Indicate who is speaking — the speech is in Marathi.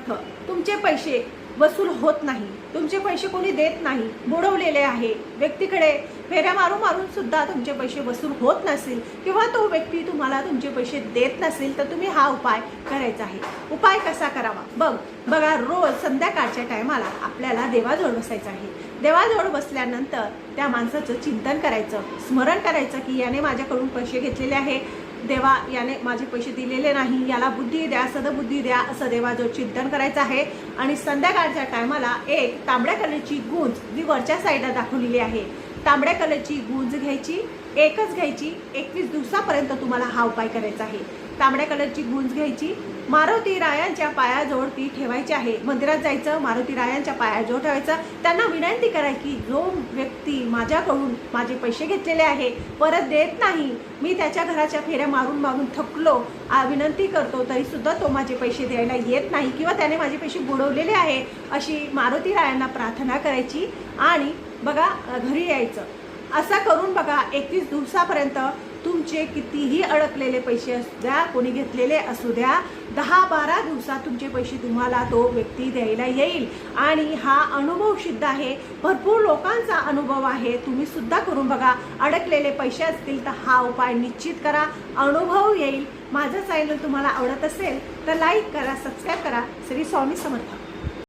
Speaker 1: अर्थ. तुमचे पैसे वसूल होत नाही. तुमचे पैसे कोणी देत नाही. बुडवलेले आहे. व्यक्तीकडे फेऱ्या मारून मारून सुद्धा तुमचे पैसे वसूल होत नसेल किंवा तो व्यक्ती तुम्हाला तुमचे पैसे देत नसेल तर तुम्ही हा उपाय करायचा आहे. उपाय कसा करावा? बघ बघा रोज संध्याकाळच्या टायमाला आपल्याला देवाजवळ बसायचं आहे. देवाजवळ बसल्यानंतर त्या माणसाचं चिंतन करायचं स्मरण करायचं की याने माझ्याकडून पैसे घेतलेले आहे. देवा याने माझे पैसे दिलेले नाही याला बुद्धी द्या सदबुद्धी द्या असं देवाजवळ चिंतन करायचं आहे. आणि संध्याकाळच्या टायमाला एक तांबड्या कलरची गुंज जी वरच्या साईडला दाखवलेली आहे. तांबड्या कलरची गुंज घ्यायची एकच घ्यायची एकवीस दिवसापर्यंत तुम्हाला हा उपाय करायचा आहे. तांबड्या कलरची गुंज घ्यायची मारुती रायांच्या पायाजवळ ती ठेवायची आहे. मंदिरात जायचं मारुती रायांच्या पायाजवळ ठेवायचं. त्यांना विनंती करायची जो व्यक्ती माझ्याकडून माझे पैसे घेतलेले आहे परत देत नाही. मी त्याच्या घराच्या फेऱ्या मारून मारून थकलो. विनंती करतो तरीसुद्धा तो माझे पैसे द्यायला येत नाही किंवा त्याने माझे पैसे बुडवलेले आहे अशी मारुती रायांना प्रार्थना करायची. आणि बघा घरी यायचं. असा करून बघा एकवीस दिवसापर्यंत तुमचे कितीही अडकलेले पैसे असू द्या कोणी घेतलेले असू द्या दहा बारा दिवसात तुमचे पैसे तुम्हाला तो व्यक्ती द्यायला येईल. आणि हा अनुभव सिद्ध आहे. भरपूर लोकांचा अनुभव आहे. तुम्ही सुद्धा करून बघा. अडकलेले पैसे असतील तर हा उपाय निश्चित करा. अनुभव येईल. माझं चॅनल तुम्हाला आवडत असेल तर लाईक करा सबस्क्राईब करा. श्री स्वामी समर्थ.